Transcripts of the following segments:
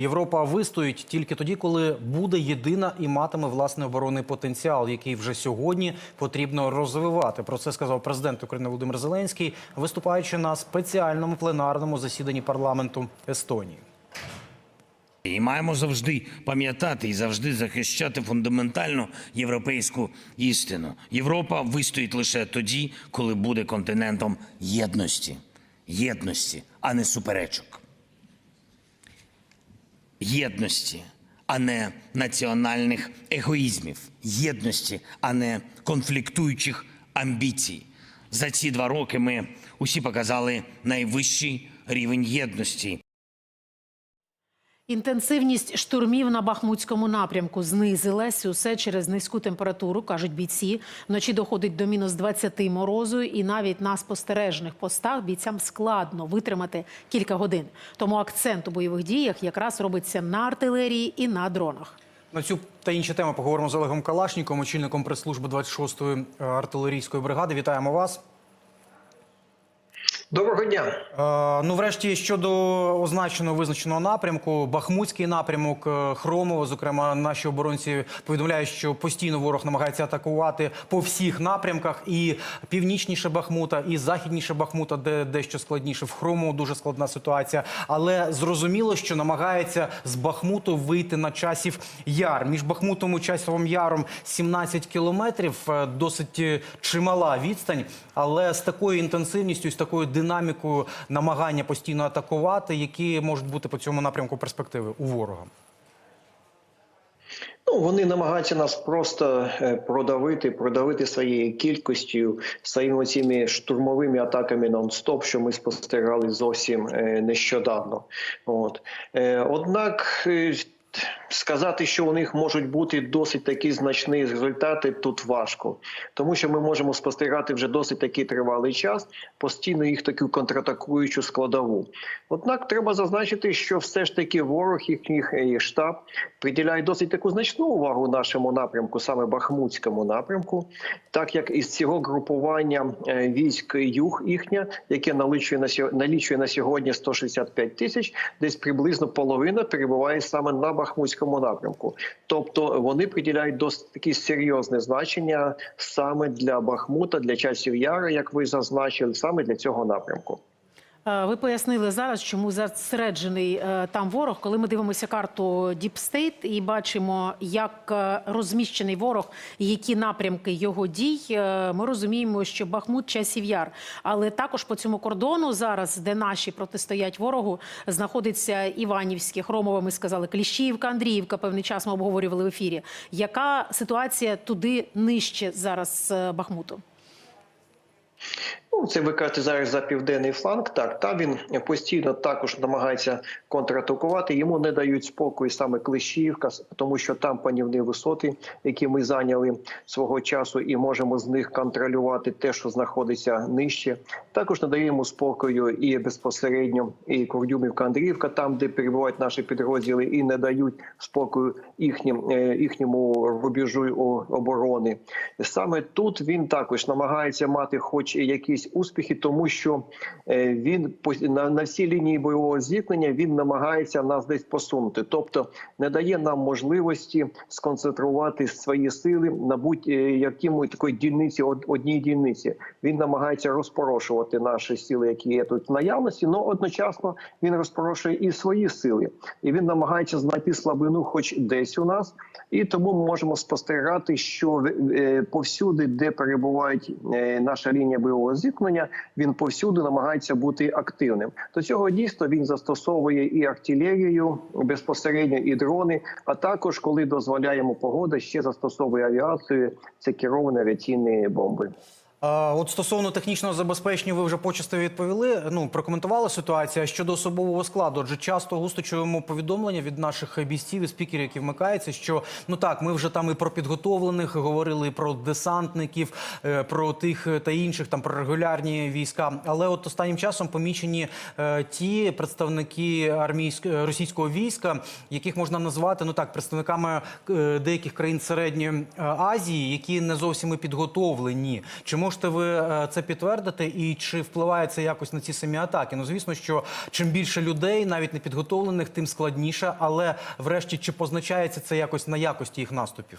Європа вистоїть тільки тоді, коли буде єдина і матиме власний оборонний потенціал, який вже сьогодні потрібно розвивати. Про це сказав президент України Володимир Зеленський, виступаючи на спеціальному пленарному засіданні парламенту Естонії. І маємо завжди пам'ятати і завжди захищати фундаментальну європейську істину. Європа вистоїть лише тоді, коли буде континентом єдності, єдності, а не суперечок. Єдності, а не національних егоїзмів, єдності, а не конфліктуючих амбіцій. За ці два роки ми усі показали найвищий рівень єдності. Інтенсивність штурмів на Бахмутському напрямку знизилась усе через низьку температуру, кажуть бійці. Вночі доходить до мінус 20 морозу, і навіть на спостережних постах бійцям складно витримати кілька годин. Тому акцент у бойових діях якраз робиться на артилерії і на дронах. На цю та інші теми поговоримо з Олегом Калашніком, очільником прес-служби 26-ї артилерійської бригади. Вітаємо вас. Доброго дня. Е, ну, врешті, щодо означеного визначеного напрямку, Бахмутський напрямок, е, Хромово, зокрема, наші оборонці повідомляють, що постійно ворог намагається атакувати по всіх напрямках, і північніше Бахмута, і західніше Бахмута, де дещо складніше. В Хромово дуже складна ситуація. Але зрозуміло, що намагається з Бахмуту вийти на часів яр. Між Бахмутом і часовим яром 17 кілометрів, е, досить е, чимала відстань, але з такою інтенсивністю, з такою динамікою намагання постійно атакувати, які можуть бути по цьому напрямку перспективи у ворога. Ну вони намагаються нас просто е, продавити, продавити своєю кількістю, своїми цими штурмовими атаками нон-стоп, що ми спостерігали зовсім е, нещодавно. От Е, однак. Сказати, що у них можуть бути досить такі значні результати, тут важко, тому що ми можемо спостерігати вже досить такий тривалий час, постійно їх таку контратакуючу складову. Однак треба зазначити, що все ж таки ворог їхній е, штаб приділяє досить таку значну увагу нашому напрямку, саме Бахмутському напрямку, так як із цього групування е, військ юг їхня, яке налічує на налічує на сьогодні 165 тисяч, десь приблизно половина перебуває саме на Бахмутському напрямку. Тобто вони приділяють досить такі серйозне значення саме для Бахмута, для часів Яра, як ви зазначили, саме для цього напрямку. Е, Ви пояснили зараз, чому зосереджений е, там ворог. Коли ми дивимося карту Deep State і бачимо, як е, розміщений ворог, які напрямки його дій, ми розуміємо, що Бахмут часів яр. Але також по цьому кордону зараз, де наші протистоять ворогу, знаходиться Іванівське, Хромове. Ми сказали, Кліщіївка, Андріївка. Певний час ми обговорювали в ефірі. Яка ситуація туди нижче зараз Бахмуту? Ну, це ви кажете зараз за південний фланг. Так, там він постійно також намагається контратакувати. Йому не дають спокою саме Клещіївка, тому що там панівні висоти, які ми зайняли свого часу, і можемо з них контролювати те, що знаходиться нижче. Також не дає спокою і безпосередньо і Кордюмівка, Андріївка, там де перебувають наші підрозділи, і не дають спокою їхнім е, їхньому рубежу оборони. Саме тут він також намагається мати, хоч і якісь успіхи, тому що е, він на, на всій лінії бойового зіткнення він намагається нас десь посунути, тобто не дає нам можливості сконцентрувати свої сили на будь-якому такої дільниці, одній дільниці. Він намагається розпорошувати наші сили, які є тут в наявності, але одночасно він розпорошує і свої сили, і він намагається знайти слабину, хоч десь у нас. І тому ми можемо спостерігати, що е, повсюди, де перебувають е, наша лінія бойового зіткнення, він повсюди намагається бути активним. До цього дійсно він застосовує і артилерію безпосередньо, і дрони. А також, коли дозволяє йому погода, ще застосовує авіацію. Це керовані авіаційні бомби. От стосовно технічного забезпечення, ви вже почасти відповіли. Ну прокоментували ситуацію щодо особового складу. Адже часто густо чуємо повідомлення від наших бійців і спікерів, які вмикаються, що ну так, ми вже там і про підготовлених говорили, і про десантників, е, про тих та інших там про регулярні війська. Але от останнім часом помічені е, ті представники армійського російського війська, яких можна назвати ну так представниками е, деяких країн середньої е, Азії, які не зовсім і підготовлені. Може можете ви е, це підтвердити? І чи впливає це якось на ці самі атаки? Ну звісно, що чим більше людей, навіть непідготовлених, тим складніше. Але врешті чи позначається це якось на якості їх наступів?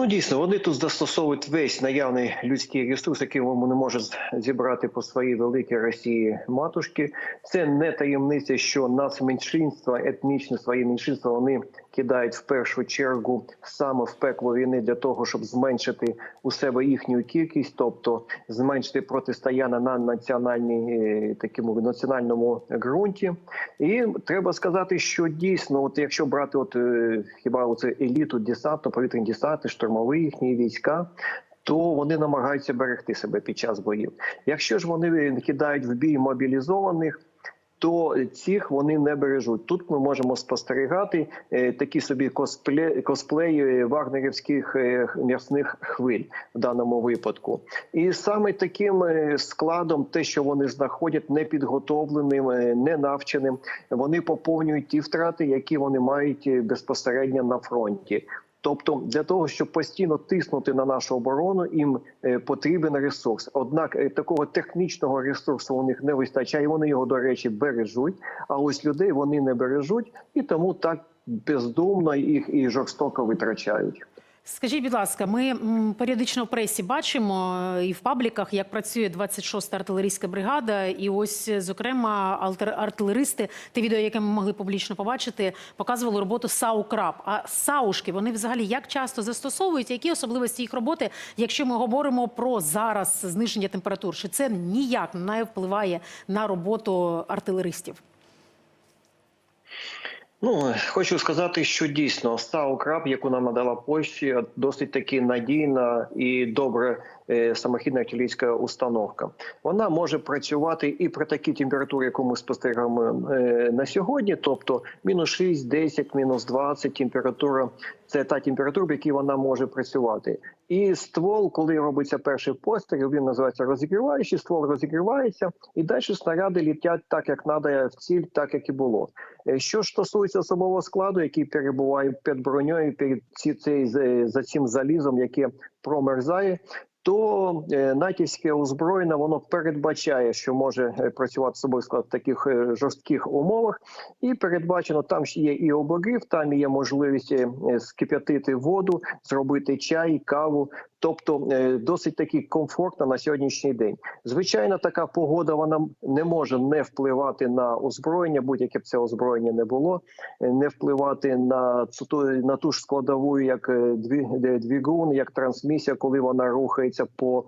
Ну дійсно, вони тут застосовують весь наявний людський ресурс, який вони не можуть зібрати по своїй великій Росії матушки. Це не таємниця, що нацменшинства, етнічні свої меншинства вони кидають в першу чергу саме в пекло війни для того, щоб зменшити у себе їхню кількість, тобто зменшити протистояння на національній е, такому національному ґрунті. І треба сказати, що дійсно, от якщо брати, от е, хіба оце еліту десантно, повітряні десанти, штурмові їхні війська. То вони намагаються берегти себе під час боїв. Якщо ж вони кидають в бій мобілізованих, то цих вони не бережуть. Тут ми можемо спостерігати е, такі собі коспле, косплеї вагнерівських е, м'ясних хвиль в даному випадку. І саме таким е, складом, те, що вони знаходять непідготовленим, ненавченим, вони поповнюють ті втрати, які вони мають безпосередньо на фронті. Тобто для того, щоб постійно тиснути на нашу оборону, їм е, потрібен ресурс. Однак е, такого технічного ресурсу у них не вистачає. Вони його, до речі, бережуть. А ось людей вони не бережуть і тому так бездумно їх і жорстоко витрачають. Скажіть, будь ласка, ми періодично в пресі бачимо е, і в пабліках, як працює 26-та артилерійська бригада. І ось, е, зокрема, артилеристи, те відео, яке ми могли публічно побачити, показували роботу САУ «Краб». А САУшки, вони взагалі як часто застосовують? Які особливості їх роботи, якщо ми говоримо про зараз зниження температур? Чи це ніяк не впливає на роботу артилеристів? Ну хочу сказати, що дійсно САУ «Краб», яку нам надала Польща, досить таки надійна і добре е, самохідна артилерійська установка. Вона може працювати і при такій температурі, яку ми спостерігаємо е, на сьогодні, тобто мінус 6, 10, мінус 20 температура. Це та температура, в якій вона може працювати. І ствол, коли робиться перший постріл, він називається розігріваючий, ствол розігрівається, і далі снаряди літять так, як треба в ціль, так як і було. Е, Що ж стосується особового складу, який перебуває під броньою, під ці, цей, за- цим залізом, яке промерзає, то е, натівське озброєння воно передбачає, що може е, працювати собою склад в таких е, жорстких умовах, і передбачено там є і обогрів, там є можливість скип'ятити воду, зробити чай, каву. Тобто е, досить таки комфортно на сьогоднішній день. Звичайно, така погода вона не може не впливати на озброєння, будь-яке б це озброєння не було, е, не впливати на цю на ту ж складову, як е, двигун, як трансмісія, коли вона рухається по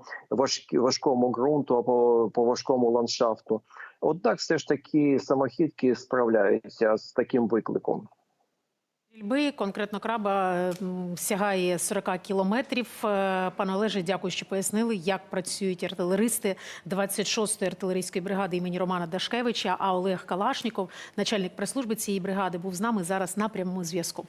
важкому ґрунту або по важкому ландшафту. Однак, все ж таки самохідки справляються з таким викликом. Стрільби, конкретно краба, сягає 40 кілометрів. Е, Пане Олеже, дякую, що пояснили, як працюють артилеристи 26-ї артилерійської бригади імені Романа Дашкевича. А Олег Калашніков, начальник прес-служби цієї бригади, був з нами зараз на прямому зв'язку.